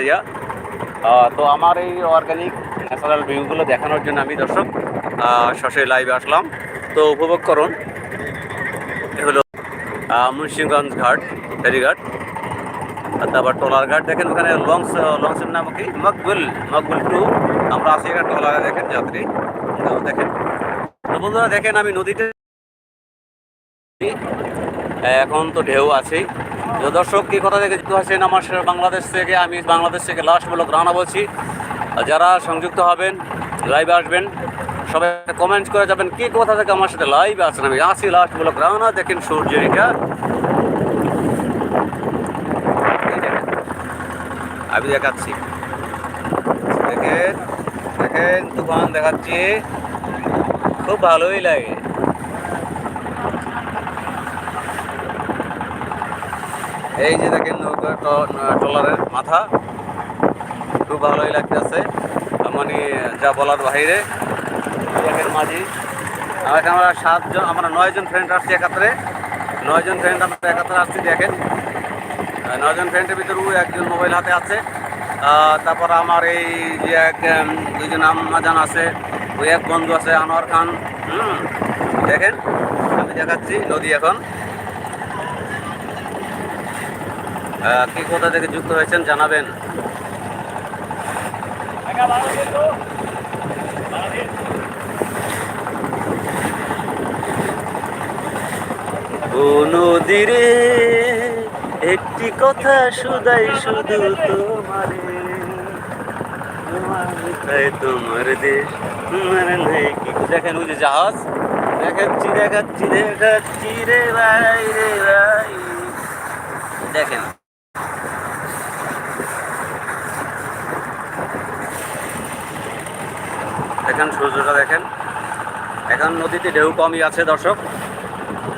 দিয়া আহ, তো আমার এই অর্গানিক ন্যাচারাল ভিউগুলো দেখানোর জন্য আমি দর্শক সরাসরি লাইভে আসলাম। তো উপভোগ করুন। হলো মুন্সিগঞ্জ ঘাট ফেরিঘাট। তারপর টলার ঘাট দেখেন ওখানে লঞ্চ লঞ্চের নাম কি? মকবুল মকবুল টু। আমরা আছি এখানে টলারে দেখেন যাত্রী। দেখেন তো বন্ধুরা দেখেন আমি নদীতে এখন তো ঢেউ আছেই। দর্শক, কি কথা থেকে যুক্ত আছেন আমার বাংলাদেশ থেকে, আমি বাংলাদেশ থেকে লাস্ট লাস্টমূলক রানা বলছি। যারা সংযুক্ত হবেন লাইভে আসবেন, সবাই কমেন্ট করে যাবেন, কি কথা থেকে আমার সাথে লাইভে আছেন? আমি আসি লাস্টমূলক রানা, দেখেন সূর্য রেখা এই দেখেন। আমি দেখাচ্ছি। দেখেন দেখেন, তুফান দেখাচ্ছি। খুব ভালোই লাগে। এই যে দেখেন নৌকা ট্রলারের মাথা। খুব ভালোই লাগতেছে। মানে যা বলার বাইরে দেখেন মাঝি। আমাকে আমরা সাতজন আমরা নয়জন ফ্রেন্ড আসছি একাত্রে। নয়জন ফ্রেন্ড আমরা একাত্রে আসছি, দেখেন। নয়জন ফ্রেন্ডের ভিতরেও একজন মোবাইল হাতে আছে। তারপর আমার এই যে এক দুইজন আম্মাজান আছে। ওই এক বন্ধু আছে আনোয়ার খান। দেখেন। আমি দেখাচ্ছি নদী এখন। কি কোথা থেকে যুক্ত হয়েছেন জানাবেন। নদীরে একটি কথা শুধাই শুধু তোমারে। তোমার তাই তোমার দেশ তোমার নাই কি দেখেন ওই যে জাহাজ। দেখাচ্ছি দেখাচ্ছি দেখাচ্ছি রে ভাই রে ভাই। দেখেন। দেখেন সূর্যটা দেখেন। এখন নদীতে ঢেউ কমই আছে দর্শক।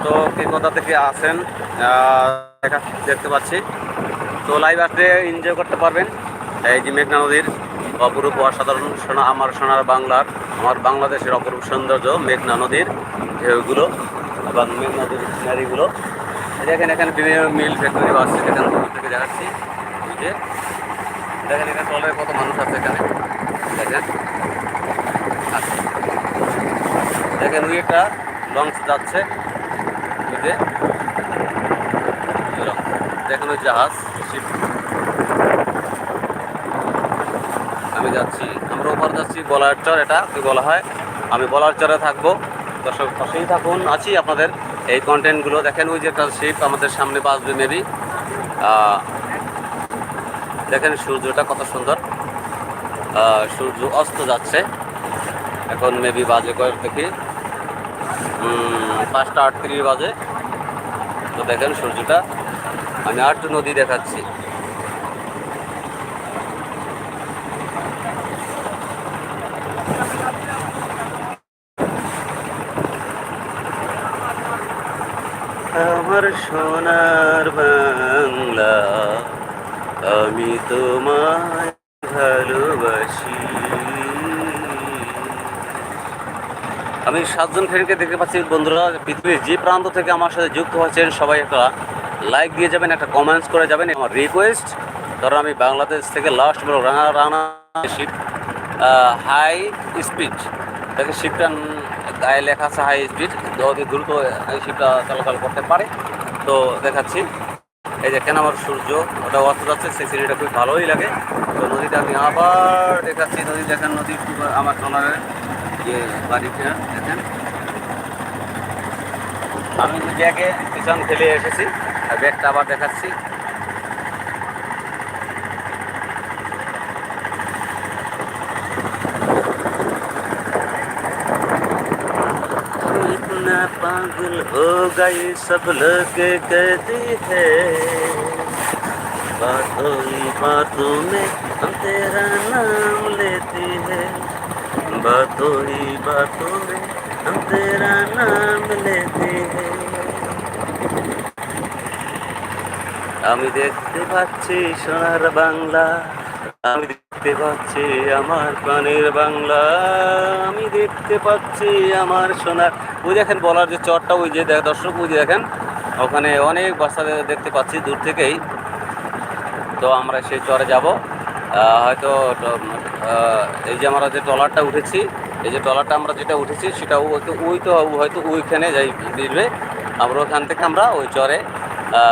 তো কে কোথা থেকে আসেন দেখতে পাচ্ছি। তো লাইভ আসলে এনজয় করতে পারবেন। এই যে মেঘনা নদীর অপরূপ অসাধারণ সোনা আমার সোনার বাংলার, আমার বাংলাদেশের অপরূপ সৌন্দর্য, মেঘনা নদীর ঢেউগুলো এবং মেঘনা নদীর সিনারিগুলো দেখেন, এখানে বিভিন্ন মিল ফ্যাক্টরি আসছে এখানে দূর থেকে দেখাচ্ছি। দেখেন, এখানে টলে কত মানুষ আছে এখানে। দেখেন। দেখেন ওই একটা লঞ্চ যাচ্ছে। দেখেন ওই জাহাজ, শিপ। আমি যাচ্ছি, আমরা ওপর যাচ্ছি বলার চর, এটা কি বলা হয়? আমি বলার চরে থাকব। দর্শক, পাশেই থাকুন। আছি আপনাদের। এই কন্টেন্টগুলো দেখেন, ওই যে একটা শিপ আমাদের সামনে বাসবে মেবি দেখেন সূর্যটা কত সুন্দর। সূর্য অস্ত যাচ্ছে। এখন মেবি বাজে কয়েক দেখি। পাঁচটা আটত্রিশ বাজে। তো দেখেন সূর্যটা। আমি আটটু নদী দেখাচ্ছি। আমার সোনার বাংলা, আমি তোমায় ভালোবাসি। আমি সাতজন ফ্রেন্ডকে দেখতে পাচ্ছি। বন্ধুরা, পৃথিবীর যে প্রান্ত থেকে আমার সাথে যুক্ত হয়েছেন সবাই একটা লাইক দিয়ে যাবেন, একটা কমেন্টস করে যাবেন আমার রিকোয়েস্ট ধরো আমি বাংলাদেশ থেকে লাস্ট বড় Rana Rana ship high speed দেখে শিপটা গায়ে লেখা আছে হাই স্পিড অতি দ্রুত শিপটা চলাচল করতে পারে। তো দেখাচ্ছি। এই যে কেন আমার সূর্য, ওটা অস্ত যাচ্ছে, সেই সিঁড়িটা খুব ভালোই লাগে। তো নদীটা আমি আবার দেখাচ্ছি, নদী দেখেন নদী আমার টনারের যে বাড়িটা দেখেন আমি ব্যাগে পিছন ফেলে এসেছি আর ব্যাগটা আবার দেখাচ্ছি इतना पागल हो गई सब लोग कहती है बातों ही बातों में हम तेरा नाम लेती है बातों ही बातों में हम तेरा नाम लेते हैं আমি দেখতে পাচ্ছি সোনার বাংলা আমি দেখতে পাচ্ছি আমার প্রাণের বাংলা আমি দেখতে পাচ্ছি আমার সোনার ওই দেখেন বলার যে চরটা ওই যে দেখ- দর্শক ওই যে দেখেন ওখানে অনেক বাচ্চাদের দেখতে পাচ্ছি দূর থেকেই তো আমরা সেই চরে যাব আহ, হয়তো ট- আহ, এই যে আমরা যে ট্রলারটা উঠেছি, এই যে ট্রলারটা আমরা যেটা উঠেছি, সেটা ওই তো হয়তো ওইখানে যাই দিবে আমরা ওখান থেকে আমরা ওই চরে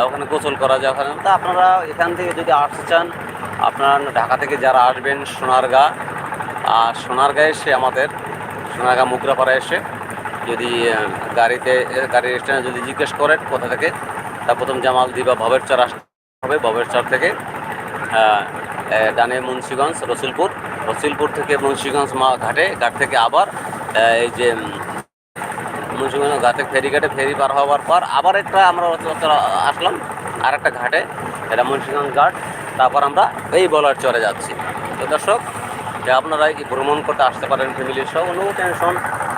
ওখানে গোসল করা যায় ওখানে তা আপনারা এখান থেকে যদি আসতে চান, আপনারা ঢাকা থেকে যারা আসবেন সোনারগাঁ, আর সোনারগাঁ এসে আমাদের, সোনারগাঁ মুগরাপাড়া এসে যদি গাড়িতে, গাড়ির স্ট্যান্ডে যদি জিজ্ঞেস করেন কোথা থেকে, তা প্রথম জামালদি বা ভবের চর আসতে হবে। ভবের চর থেকে ডানে মুন্সিগঞ্জ, রসুলপুর। রসুলপুর থেকে মুন্সিগঞ্জ মা ঘাটে, ঘাট থেকে আবার এই যে মুন্সিগঞ্জ ঘাটে ফেরিঘাটে ফেরি পার হওয়ার পর আবার একটা আমরা আসলাম আর একটা ঘাটে, এটা মুন্সিগঞ্জ ঘাট। তারপর আমরা এই বলার চরে যাচ্ছি। তো দর্শক, যে আপনারা এই ভ্রমণ করতে আসতে পারেন ফ্যামিলির সব নো টেনশন,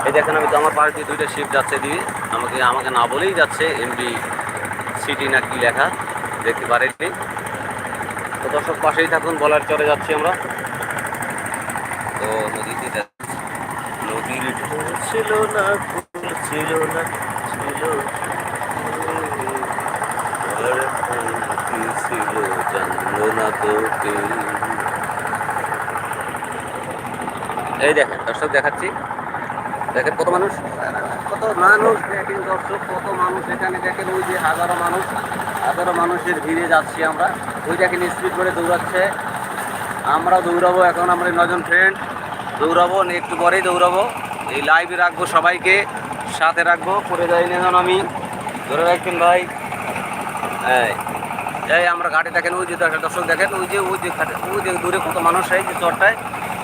এই দেখেন আমি তো আমার পাশ দিয়ে দুইটা শিপ যাচ্ছে দিয়ে আমাকে আমাকে না বলেই যাচ্ছে এমডি সিটি না কি লেখা, দেখতে পারেননি। তো দর্শক, পাশেই থাকুন, বলার চরে যাচ্ছি আমরা। তো নদীতে নদীর ঢেউ ছিল না, ফুল ছিল না, ছিল ছিল জানলো না তো কেউ এই দেখেন, দর্শক দেখাচ্ছি। দেখেন কত মানুষ? কত মানুষ দেখেন দর্শক, কত মানুষ। এখানে দেখেন ওই যে হাজারো মানুষ, হাজারো মানুষের ভিড়ে যাচ্ছি আমরা। ওই দেখেন স্পিড করে দৌড়াচ্ছে। আমরা দৌড়াবো, এখন আমরা নজন ফ্রেন্ড দৌড়াবো একটু পরেই দৌড়াবো। এই লাইভে রাখব সবাইকে, সাথে রাখব। করে যাই না যেন আমি। ধরে রাখবেন ভাই। হ্যাঁ এই আমরা ঘাটে দেখেন, ওই যে দর্শক দেখেন, ওই যে ওই যে ঘাটে, ওই যে দূরে কত মানুষ, এই যে চরটায়।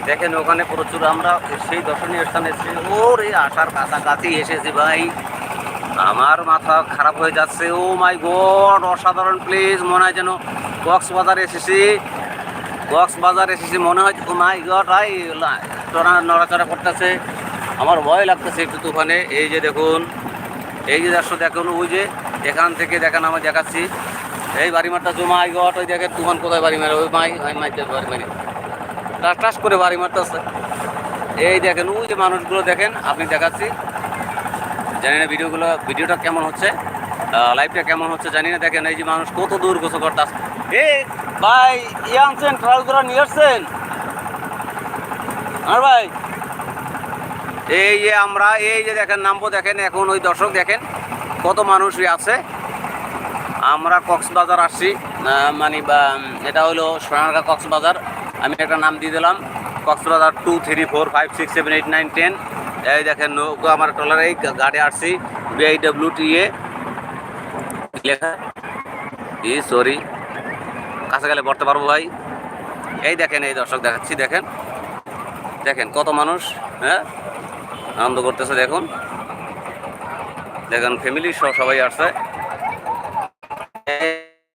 দেখেন ওখানে প্রচুর আমরা সেই দর্শনীয় স্থানে এসেছি। ওরে আসার কাছাকাছি এসেছি ভাই। আমার মাথা খারাপ হয়ে যাচ্ছে। ও মাই গড, অসাধারণ প্লেস মনে হয় যেন কক্সবাজার এসেছি। কক্সবাজার এসেছি, মনে হয় ও মাই গড, আই নড়াচড়া করতেছে। আমার ভয় লাগতেছে একটু তুফানে। এই যে দেখুন, এই যে দর্শক, দেখুন, ওই যে এখান থেকে দেখেন আমি দেখাচ্ছি। এই বাড়ি মারটা জমা গট ওই দেখেন তুফান কোথায় বাড়ি মারে ওই মাই ওই মাই বাড়ি মারি টাস টাস করে বাড়ি মারতেছে। এই দেখেন, ওই যে মানুষগুলো দেখেন, আপনি দেখাচ্ছি। জানি না ভিডিওগুলো, ভিডিওটা কেমন হচ্ছে লাইভটা কেমন হচ্ছে জানি না। দেখেন, এই যে মানুষ কত দূর গোসল করতে আসছে এ ভাই ইয়ে আনছেন ট্রাউজার নিয়ে আসছেন? আর ভাই, এই যে আমরা, এই যে দেখেন, নামবো দেখেন, এখন ওই দর্শক দেখেন কত মানুষই আছে। আমরা কক্সবাজার আসছি মানে এটা হলো সোনারগাঁ কক্সবাজার। আমি একটা নাম দিয়ে দিলাম, Cox's Bazar two three four five six seven eight nine ten এই দেখেন, নৌকা আমার ট্রলার, এই গাড়ি আসছি বিআইডব্লিউ টি এ লেখা ই সরি কাছে গেলে পড়তে পারব ভাই। এই দেখেন, এই দর্শক দেখাচ্ছি, দেখেন। দেখেন কত মানুষ হ্যাঁ? আনন্দ করতেছে দেখুন। দেখেন ফ্যামিলি সহ সবাই আসছে।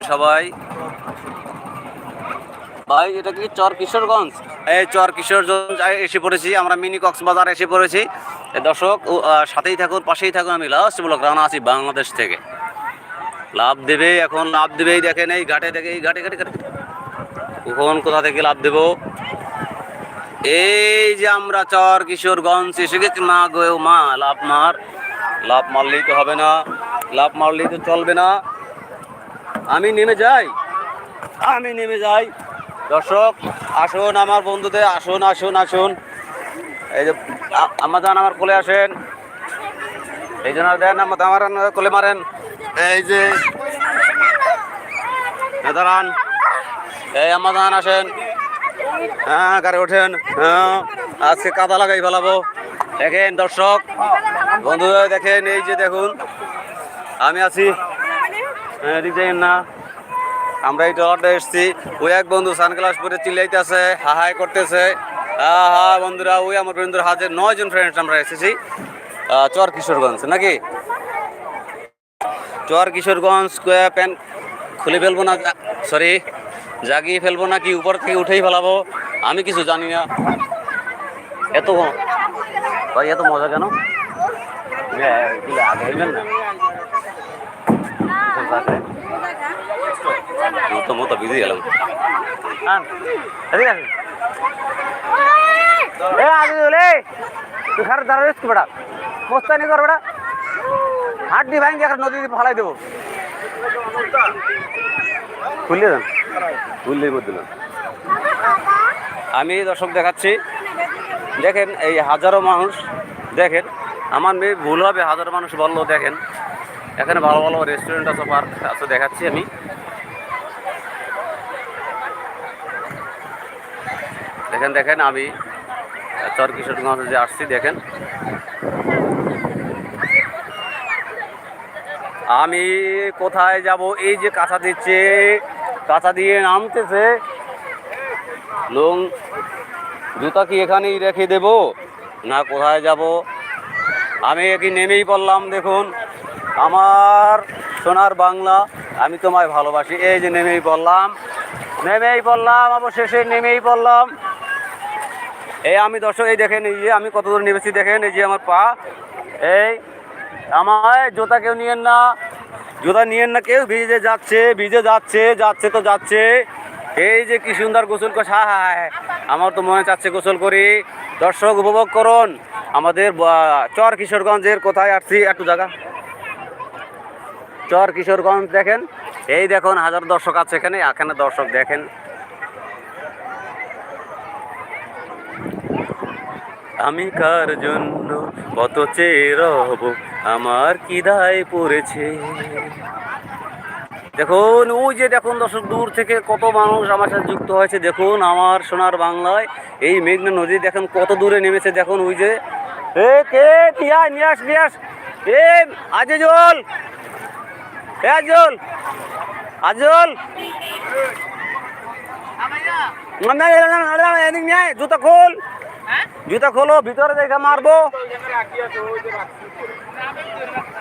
সবাই। ভাই, এটা কি চর কিশোরগঞ্জ? এই চর কিশোরগঞ্জ এসে পড়েছি। আমরা মিনি কক্সবাজার এসে পড়েছি। দর্শক সাথেই থাকুন, পাশেই থাকুন। আমি লাস্ট ব্লক রানা আছি বাংলাদেশ থেকে। লাভ দেবে, এখন লাভ দেবেই দেখেন, এই ঘাটে দেখে এই ঘাটে ঘাটে ঘাটে। কখন, কোথা থেকে লাভ দেবো? এই যে আমরা চর কিশোরগঞ্জ এসে গেছি, মা গো মা লাভ মার। লাভ মারলেই তো হবে না লাভ মারলেই তো চলবে না। আমি নেমে যাই, আমি নেমে যাই। দর্শক, আসুন আমার বন্ধুদের, আসুন আসুন আসুন। এই যে, আ- আমাদান আমার কোলে আসেন। এই জন্য দেন আমার কোলে মারেন। এই যে দাঁড়ান এই আমাদান আসেন। হ্যাঁ গাড়ি ওঠেন। হ্যাঁ আজকে কাদা লাগাই ফেলাবো। দেখেন দর্শক বন্ধুরা দেখেন এই যে দেখুন, আমি আছি। হ্যাঁ না। আমরা এই টলারটা এসছি। ওই এক বন্ধু সানগ্লাস পরে চিল্লাইতেছে হাহাই করতেছে। হা বন্ধুরা, ওই আমার বন্ধুরা হাজার নয় জন ফ্রেন্ডস আমরা এসেছি। চর কিশোরগঞ্জ, নাকি? চর কিশোরগঞ্জ প্যান্ট খুলে ফেলব না সরি জাগিয়ে ফেলব না কি উপর থেকে উঠেই ফেলাবো? আমি কিছু জানি না। এত ভাই, এত মজা কেন? মতো মতো বিজি গেলাম। তুই খারাপ দাঁড়াইস কি বেটা। মোস্তানি কর বেটা। দি ভাঙি একটা নদী ফালাই দেবো। খুললে দেন। আমি দর্শক দেখাচ্ছি। দেখেন এই হাজারো মানুষ, দেখেন, আমার মেয়ে ভুল হবে, হাজারো মানুষ বলল, দেখেন। এখানে ভালো ভালো রেস্টুরেন্ট আছে পার্ক আছে, দেখাচ্ছি আমি। দেখেন দেখেন, আমি চর কিশোরগঞ্জে যে আসছি, দেখেন। আমি কোথায় যাব? এই যে কাঁচা দিচ্ছে কাঁচা দিয়ে নামতেছে। লং, জুতা কি এখানেই রেখে দেব? না, কোথায় যাব? আমি কি নেমেই পড়লাম, দেখুন। আমার সোনার বাংলা, আমি তোমায় ভালোবাসি। এই যে নেমেই পড়লাম। নেমেই পড়লাম, অবশেষে নেমেই পড়লাম। এই আমি দর্শক, এই দেখেন, এই যে আমি কতদূর নেমেছি, দেখেন, এই যে আমার পা। এই, আমায় জুতা কেউ নিয়েন না। জুতা নিয়েন না কেউ, ভিজে যাচ্ছে ভিজে যাচ্ছে যাচ্ছে তো যাচ্ছে। এই যে কি সুন্দর গোসল করে হায় আমার তো মনে চাচ্ছে গোসল করি। দর্শক, উপভোগ করুন। আমাদের চর কিশোরগঞ্জের কোথায় আসছি? একটু জায়গা চর কিশোরগঞ্জ দেখেন। এই দেখুন, হাজার দর্শক আছে এখানে। এখানে দর্শক দেখেন। আমি কার জন্য কত চেয়ে রব? আমার কি দায় পড়েছে। দেখুন, ওই যে দেখুন দর্শক, দূর থেকে কত মানুষ আমার সাথে যুক্ত হয়েছে। দেখুন, আমার সোনার বাংলায় এই মেঘনা নদী, দেখুন কত দূরে নেমেছে। দেখুন, ওই যে এ কে? নিয়া নিয়াস নিয়াস। এ, আজিজল। এ আজল আজল জুতা খোল। জুতা খোলো, ভিতরে দেখে মারবো। Abend.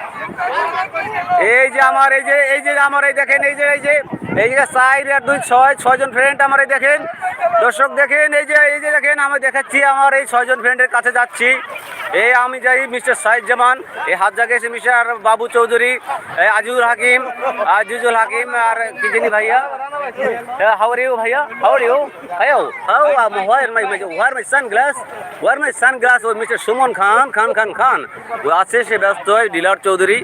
এই যে আমার, এই যে এই যে আমার, এই দেখেন, এই যে এই যে এই যে চার আর দুই, ছয়, ছয়জন ফ্রেন্ড আমার, এই দেখেন। দর্শক দেখেন, এই যে এই যে দেখেন, আমি দেখাচ্ছি আমার এই ছয়জন ফ্রেন্ডের কাছে যাচ্ছি। এই আমি যাই মিস্টার সাইদ জামান, এই হাত জায়গায় মিস্টার বাবু চৌধুরী আজিজুল হাকিম আজিজুল হাকিম আর কি জানি ভাইয়া? হাউ আর ইউ ভাইয়া? How are you how how where my where my sunglass where my sunglass O mister Suman Khan Khan Khan Khan. ও আছে সে ব্যস্ত হয় ডিলার চৌধুরী।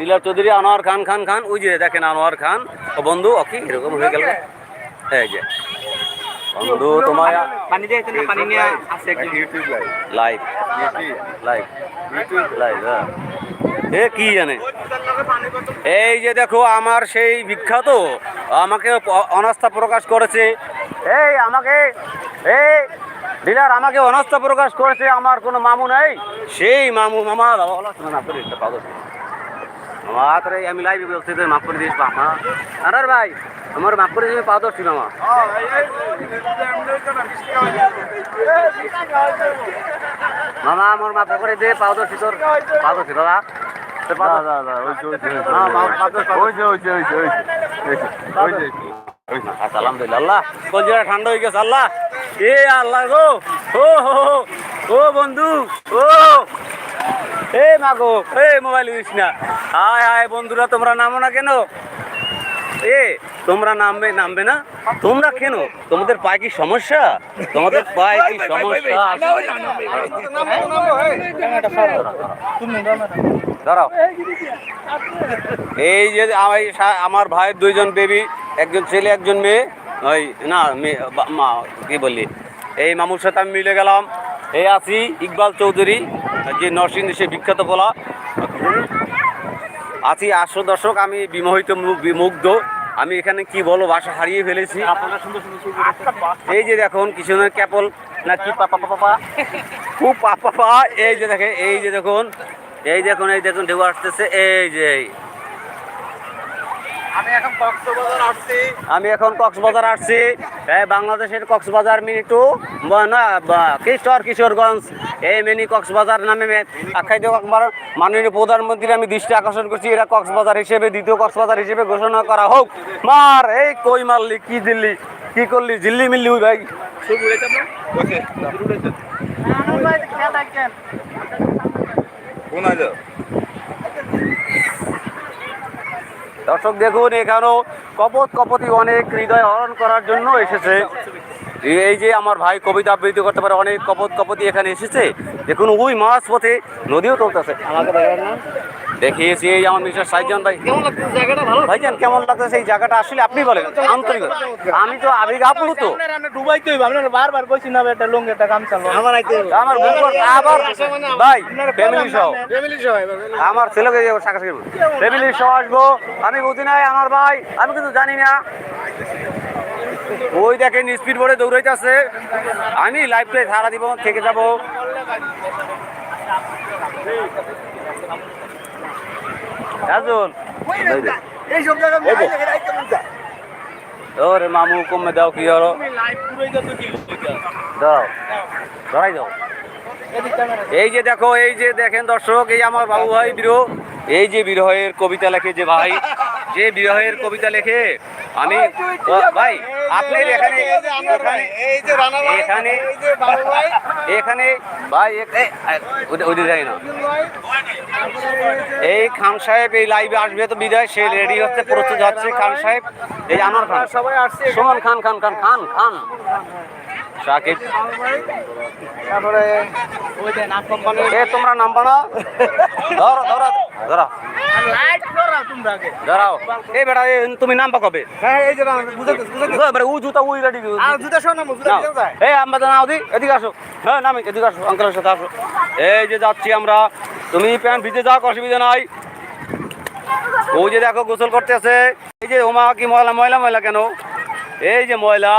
ডিলার চৌধুরী আনোয়ার খান খান খান। ওই যে দেখেন আনোয়ার খান। ও বন্ধু ও কি? এরকম হয়ে গেল এই যে। বন্ধু তোমার পানি দিয়ে এখানে পানি নিয়ে আসছে একজন। YouTube live live live live হ্যাঁ। এ কি জানে? এই যে দেখো আমার সেই বিখ্যাত আমাকে অনাস্থা প্রকাশ করেছে। এই আমাকে এই ডিলার আমাকে অনাস্থা প্রকাশ করেছে। আমার কোনো মামু নাই। সেই মামু মামা বাবা এই আমি লাইভে বলছি তুই মাফ করে দিস মামা আনার ভাই আমার মাফ করে দিস পা ধরছি মামা মামা আমার মাফ করে দে ধরছি তোর পা ধরছি দাদা তোর পা ধর- না, মা- পা ধর, পা ধর। আচ্ছা আলহামদুলিল্লাহ কলজিরা ঠান্ডা হয়ে গেছে আল্লাহ এ আল্লাহ গো ও হো হো, ও বন্ধু ও এ মাগো, এ মোবাইল দিস না। হায় হায় বন্ধুরা, তোমরা নামো না কেন? এ, তোমরা নামবে নামবে না? তোমরা কেন? তোমাদের পায়ে কি সমস্যা? তোমাদের পায়ে কি সমস্যা? দাঁড়াও। এই যে আমার ভাইয়ের দুইজন বেবি একজন ছেলে, একজন মেয়ে। ওই না, মেয়ে মা, কি বললি? এই মামুর সাথে আমি মিলে গেলাম। এই আছি, ইকবাল চৌধুরী। যে নরসিংদী সে বিখ্যাত বলা। আছি আসো দর্শক, আমি বিমোহিত মুগ্ধ আমি এখানে কি বলো ভাষা হারিয়ে ফেলেছি। এই যে দেখুন কিছুদিন ক্যাপল, না কি পাপা পাপা খুব পাপা এই যে দেখে এই যে দেখুন, এই দেখুন এই দেখুন, ঢেউ আসতেছে। এই যে। আমি এখন কক্সবাজার আসছি। আমি এখন কক্সবাজার আসছি। এই বাংলাদেশের কক্সবাজার মিনি টু না বা- কিশোর কিশোরগঞ্জ। এই মিনি কক্সবাজার নামে আখ্যায়িত একবার মাননীয় প্রধানমন্ত্রী আমি দৃষ্টি আকর্ষণ করছি এরা কক্সবাজার হিসেবে দ্বিতীয় কক্সবাজার হিসেবে ঘোষণা করা হোক। মার এই কই মারলি কি দিল্লি কি করলি জিল্লি মিল্লি ওই ভাই। কোন আছে দর্শক দেখুন, এখানেও কপত কপতি অনেক হৃদয় হরণ করার জন্য এসেছে। এই যে আমার ভাই কবিতা আবৃত্তি করতে পারে, অনেক কপত কপতি এখানে এসেছে। দেখুন, ওই মাছ পথে নদীও চলতেছে। আমাকে দেখিয়েছি এই আমার মিস্টার সাইজান ভাই। কেমন লাগছে? জায়গাটা ভালো? ভাইজান কেমন লাগতেছে এই জায়গাটা? আসলে আপনি বলেন আন্তরিক। আমি তো আবেগ আপ্লুত। তো ডুবাইতে হইব আপনারা বারবার কইছি না একটা লঙ্গি একটা গামছা আমার আমার বুক আবার ভাই ফ্যামিলি সহ ফ্যামিলি সবাই আমার ছেলেকে শাখা শিখব ফ্যামিলি সহ আসব। আমি বুঝি নাই আমার ভাই আমি কিন্তু জানি না। ওই দেখেন স্পিড বোর্ডে দৌড়াইতেছে। আমি লাইফটাই সারা দিব থেকে যাব। রাজুন। ওরে মামু, কমে দাও কি হলো? দাও। ধরাই দাও। এই যে দেখো, এই যে দেখেন দর্শক, এই আমার বাবু ভাই বিরহ এই যে বিরহের কবিতা লেখে যে ভাই, যে বিরহের কবিতা লেখে, আমি ভাই আপনি এখানে এখানে এখানে ভাই। ওইটা- যাই না। এই খান সাহেব এই লাইভে আসবে তো বিদায় সে রেডি হচ্ছে প্রস্তুত হচ্ছে খান সাহেব। এই আনোয়ার খান। সবাই আসছে খান খান। খান খান খান। সাকিব তারপরে ওই যে নাক কোম্পানি এ তোমরা নামবা না ধরো ধরো ধরো। লাইট করা তোমরা আগে। ধরাও। এই বেটা তুমি নামবা কবে হ্যাঁ এই যে রানা বুঝাতে বুঝাতে এবারে উ জুতা উই রেডি আর জুতা শোনা এই আমরা নাও। দি এদিকে আসো। হ্যাঁ নামি এদিকে আসো আঙ্কেলের সাথে আসো। এই যে যাচ্ছি আমরা তুমি প্যান্ট ভিজে যাও অসুবিধা নাই। ওই যে দেখো গোসল করতেছে। এই যে ওমা কি ময়লা ময়লা ময়লা কেন? এই যে ময়লা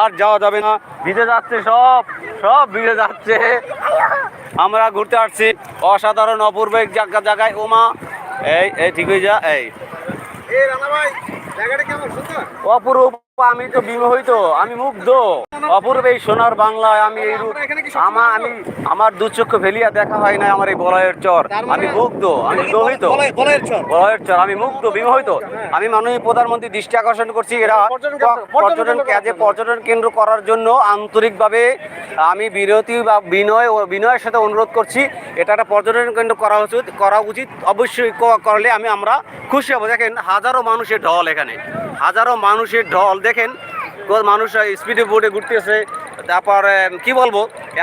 আর যাওয়া যাবে না। ভিজে যাচ্ছে সব সব ভিজে যাচ্ছে। আমরা ঘুরতে আসছি অসাধারণ অপূর্ব এক জায়গা জায়গায়। ওমা এই এই ঠিক হয়ে যা এই। অপূর্ব। আমি তো বিমোহিত আমি মুগ্ধ। অপূর্ব এই সোনার বাংলায় আমি এই রূপ আমা আমি আমার দুচক্ষু ফেলিয়া দেখা হয় না আমার এই বলয়ের চর। আমি মুগ্ধ আমি বলয়ের চর আমি মুগ্ধ বিমোহিত আমি মাননীয় প্রধানমন্ত্রী দৃষ্টি আকর্ষণ করছি। এরা পর্যটন কেন্দ্র- কাজে পর্যটন কেন্দ্র করার জন্য আন্তরিকভাবে আমি বিরতি বা বিনয় ও বিনয়ের সাথে অনুরোধ করছি। এটা একটা পর্যটন কেন্দ্র করা উচিত করা উচিত। অবশ্যই করলে আমি আমরা খুশি হব। দেখেন হাজারো মানুষের ঢল এখানে। হাজারো মানুষের ঢল। দেখেন মানুষ স্পিডে বোর্ডে ঘুরতেছে। তারপর কি বলব?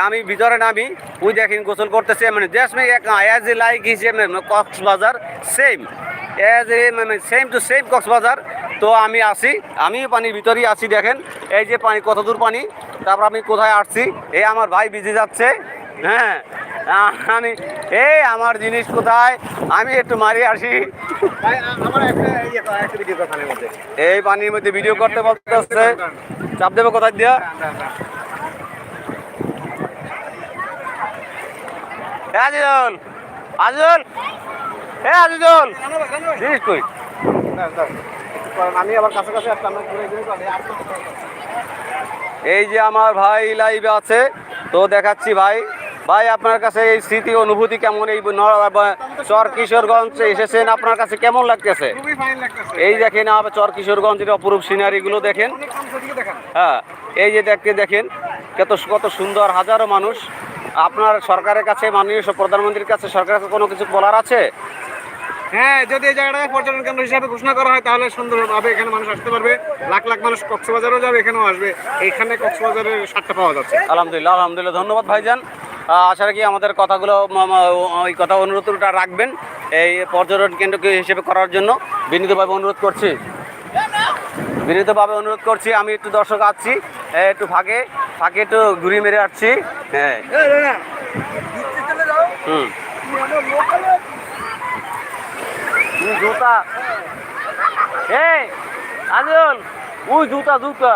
আমি ভিতরে নামি, ওই দেখেন গোসল করতেছে। মানে দেশ মে এক অ্যাজ এ লাইক হিসেবে কক্সবাজার সেম অ্যাজ এ মানে সেম টু সেম কক্সবাজার। তো আমি আসি আমি পানির ভিতরেই আছি, দেখেন। এই যে পানি, কত দূর পানি? তারপর আমি কোথায় আসছি? এই আমার ভাই ভিজে যাচ্ছে। হ্যাঁ আমি এই আমার জিনিস কোথায়? আমি একটু মারি আসি। এই পানির মধ্যে ভিডিও করতে হচ্ছে চাপ দেবে কোথায় দিয়া? এ আজিজুল আজিজুল এ আজিজুল। জিনিস কই? আমি আবার কাছাকাছি আসলাম না ঘুরে ঘুরে করে আর এই যে আমার ভাই লাইভে আছে তো দেখাচ্ছি ভাই। ভাই আপনার কাছে এই স্মৃতি অনুভূতি কেমন? এই চর কিশোরগঞ্জ এসেছেন আপনার কাছে কেমন লাগতেছে? এই দেখেন আবার চর কিশোরগঞ্জের অপরূপ সিনারিগুলো দেখান। হ্যাঁ এই যে দেখতে দেখেন কত কত সুন্দর হাজারো মানুষ। আপনার সরকারের কাছে মাননীয় প্রধানমন্ত্রীর কাছে সরকারের কাছে কোনো কিছু বলার আছে? হ্যাঁ যদি এই জায়গাটাকে পর্যটন কেন্দ্র হিসাবে ঘোষণা করা হয় তাহলে সুন্দরভাবে এখানে মানুষ আসতে পারবে। লাখ লাখ মানুষ কক্সবাজারও যাবে এখানেও আসবে। এখানে কক্সবাজারের সাতটা পাওয়া যাচ্ছে। আলহামদুলিল্লাহ আলহামদুলিল্লাহ। ধন্যবাদ ভাইজান। আশা রাখি আমাদের কথাগুলো ওই কথা অনুরোধটা রাখবেন। এই পর্যটন কেন্দ্র হিসেবে করার জন্য বিনীতভাবে অনুরোধ করছি। বিনীতভাবে অনুরোধ করছি আমি একটু দর্শক আসছি একটু ফাঁকে ফাঁকে একটু ঘুরি মেরে আসছি। হ্যাঁ। হুম, জুতা। এই আজল ওই জুতা জুতা।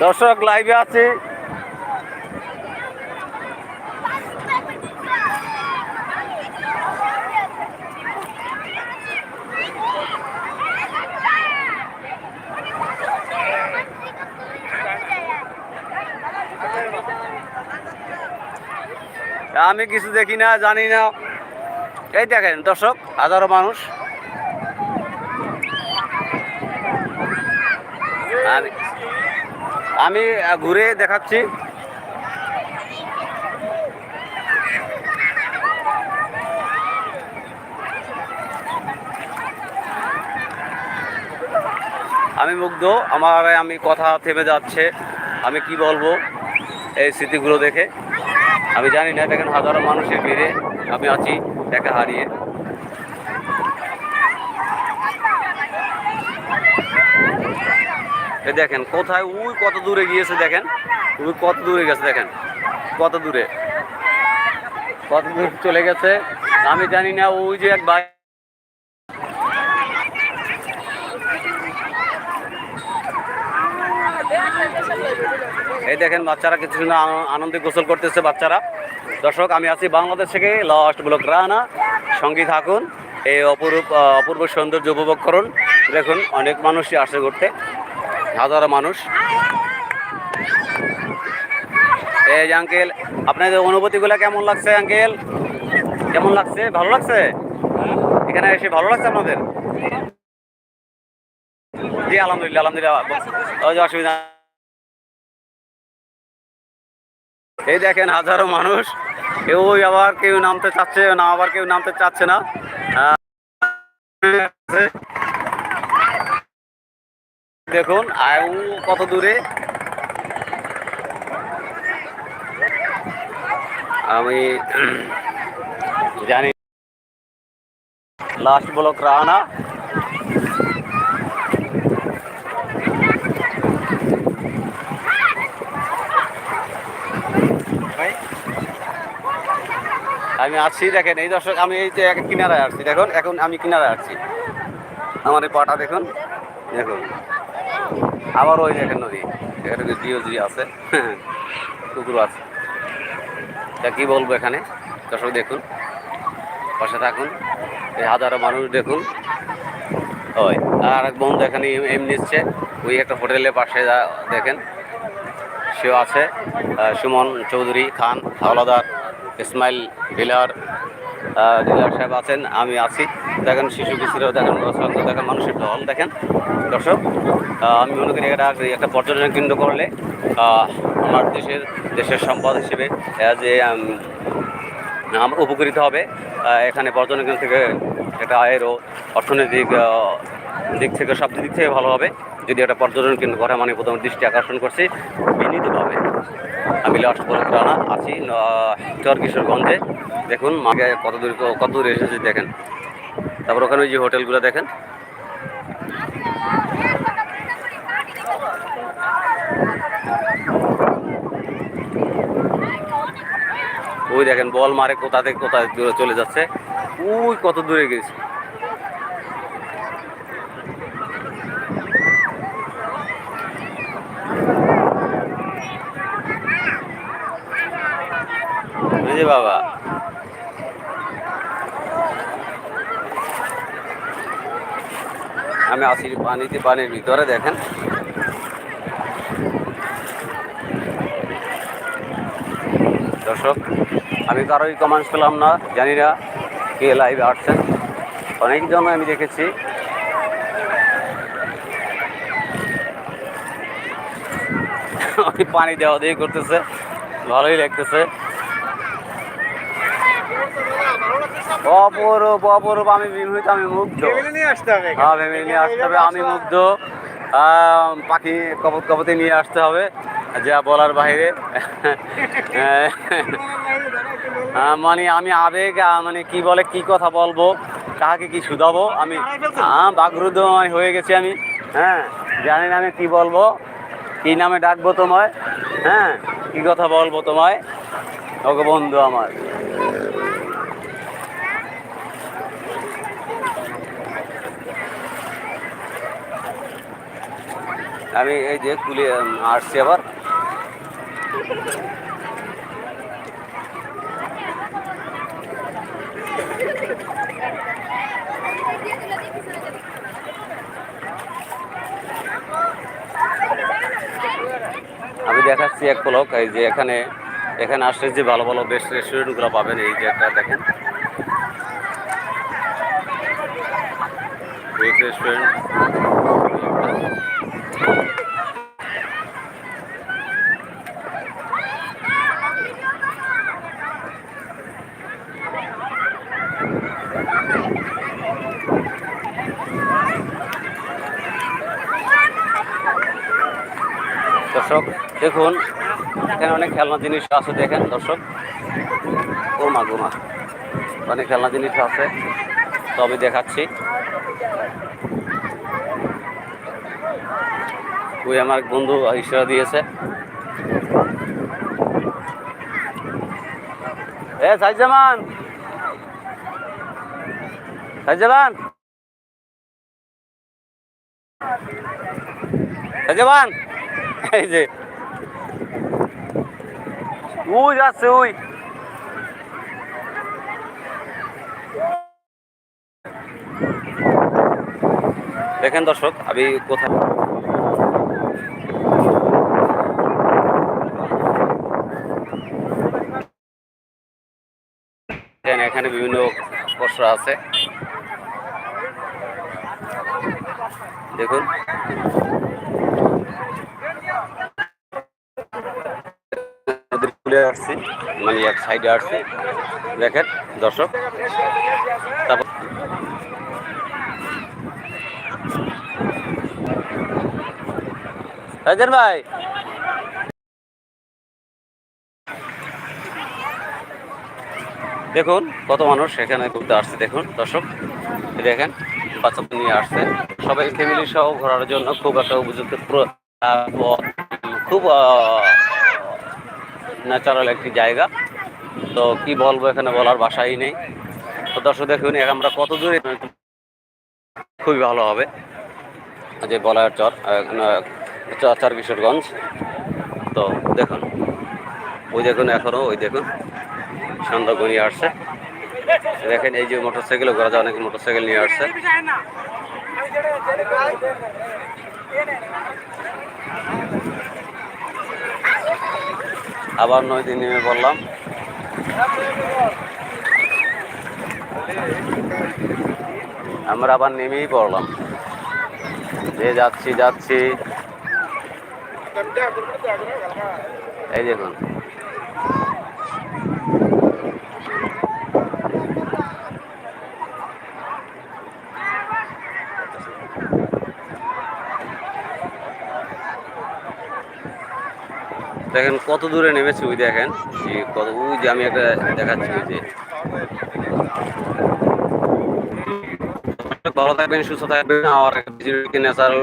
দর্শক লাইভে আছে। আমি কিছু দেখি না, জানি না। এই দেখেন, দর্শক, হাজারো মানুষ। আমি আমি ঘুরে দেখাচ্ছি। আমি মুগ্ধ, আমার আমি কথা থেমে যাচ্ছে। আমি কি বলব এই স্মৃতিগুলো দেখে? আমি জানি না, দেখেন হাজারো মানুষের ভিড়ে আমি আছি, একা হারিয়ে। এ দেখেন, কোথায়, উই কত দূরে গিয়েছে দেখেন, উই কত দূরে গেছে দেখেন, কত দূরে, কত দূর চলে গেছে, আমি জানি না, ওই যে এক ভাই এই দেখেন বাচ্চারা কিছু আনন্দে গোসল করতেছে বাচ্চারা। দর্শক, আমি আছি বাংলাদেশ থেকে লস্ট ব্লক রানা। সঙ্গী থাকুন, এই অপরূপ অপূর্ব সৌন্দর্য উপভোগ করুন। দেখুন, অনেক মানুষই আসে ঘুরতে। হাজারো মানুষ। এই আঙ্কেল আপনাদের অনুভূতিগুলো কেমন লাগছে আঙ্কেল কেমন লাগছে? ভালো লাগছে? এখানে এসে ভালো লাগছে আপনাদের? জি, আলহামদুলিল্লাহ আলহামদুলিল্লাহ। অসুবিধা এই দেখেন হাজারো মানুষ। কেউ আবার কেউ নামতে চাচ্ছে না, আবার কেউ নামতে চাচ্ছে না। দেখুন, আয়ু কত দূরে? আমি জানি। Last block Rana. আমি আসছি দেখেন, এই দর্শক, আমি এই যে কিনারায় আসছি, দেখুন, এখন আমি কিনারায় আসছি। আমার এই পাটা দেখুন দেখুন। আবার ওই দেখেন নদী, এখানে ডিওজি আছে, কুকুর আছে। তা কী বলব এখানে? দর্শক, দেখুন, পাশে থাকুন, এই হাজারো মানুষ দেখুন। ওই, আর এক বন্ধু এখানে এম নিচ্ছে ওই একটা হোটেলের পাশে দেখেন, সেও আছে সুমন চৌধুরী খান, হাওলাদার। ইসমাইল ডিলার ডিলার সাহেব আছেন, আমি আছি। দেখেন শিশু কিশোরও দেখেন সঙ্গে দেখেন, মানুষের ঢল দেখেন। দর্শক আমি মনে করি এটা একটা পর্যটন কেন্দ্র করলে আমার দেশের দেশের সম্পদ হিসেবে যে আমরা উপকৃত হবে এখানে পর্যটন কেন্দ্র থেকে একটা আয়েরও অর্থনৈতিক দিক থেকে সব দিক থেকে ভালো হবে। যদি একটা পর্যটন কেন্দ্র করা মানে প্রথম দৃষ্টি আকর্ষণ করছি। বিনীতভাবে। আমি লাস্ট বলে রানা আছি চর কিশোরগঞ্জে। দেখুন, মাকে কত দূর কত দূর এসেছি, দেখেন। তারপর ওখানে ওই যে হোটেলগুলো দেখেন। ওই দেখেন, বল মারে কোথা থেকে কোথায় দূরে চলে যাচ্ছে। ওই কত দূরে গেছে যে বাবা। আমি আসি পানিতে, পানির ভিতরে দেখেন। দর্শক, আমি কারোই কমেন্টস পেলাম না, জানি না কে লাইভে আসছেন। অনেকজন আমি দেখেছি। পানি দেওয়া দিয়ে করতেছে, ভালোই লাগতেছে। অপরূপ অপরূপ আমি বিমোহিত আমি মুগ্ধ। নিয়ে আসতে হবে হ্যাঁ ফ্যামিলি নিয়ে আসতে হবে আমি মুগ্ধ। পাখি কপত কপতে নিয়ে আসতে হবে যা বলার বাইরে। মানে আমি আবেগ মানে কি বলে কি কথা বলব কাকে কি শুধাবো আমি হ্যাঁ বাগরুদ্ধ মানে হয়ে গেছি আমি হ্যাঁ। জানি না আমি কি বলব কি নামে ডাকবো তোমায় হ্যাঁ। কি কথা বলব তোমায়? ওকে বন্ধু আমার। আমি এই যে কুলে আসছি আবার। আমি দেখাচ্ছি এক পলক এই যে এখানে এখানে আসলে যে ভালো ভালো বেস্ট রেস্টুরেন্টগুলো পাবেন, এই যে একটা দেখেন। বেস্ট রেস্টুরেন্ট দর্শক দেখুন, এখানে অনেক খেলনা জিনিস আছে, দেখেন দর্শক। ও মা গো মা অনেক খেলনা জিনিস আছে, তো আমি দেখাচ্ছি। ওই আমার বন্ধু ইশারা দিয়েছে। এ সাইজামান সাইজামান সাইজামান এই যে উই যাচ্ছে উই দেখেন দর্শক আমি কোথায় এখানে বিভিন্ন পশরা আছে। দেখুন। কূলে আসছি মানে এক সাইডে আসছি। দেখেন, দর্শক। তারপর ভাই। দেখুন, কত মানুষ এখানে ঘুরতে আসছে, দেখুন, দর্শক। দেখেন, বাচ্চাদের নিয়ে আসছে। সবাই ফ্যামিলি সহ ঘোরার জন্য খুব একটা উপযুক্ত খুব ন্যাচারাল একটি জায়গা। তো কি বলব এখানে বলার বাসাই নেই। তো দর্শক দেখুন আমরা কত দূরে খুবই ভালো হবে। যে বলার চর চার কিশোরগঞ্জ। তো দেখুন, ওই দেখুন এখনও ওই দেখুন সন্ধ্যা গড়িয়ে আসছে। দেখেন এই যে মোটর সাইকেল ঘোরা যায় অনেক মোটর সাইকেল নিয়ে আসছে। আবার নয় দিন নেমে পড়লাম। আমরা আবার নেমেই পড়লাম। যে যাচ্ছি যাচ্ছি। এই দেখুন। দেখেন কত দূরে নেমেছে, ওই দেখেন। যে কত, ওই যে আমি একটা দেখাচ্ছি, ওই যে। ভালো থাকবেন, সুস্থ থাকবেন আমার ন্যাচারাল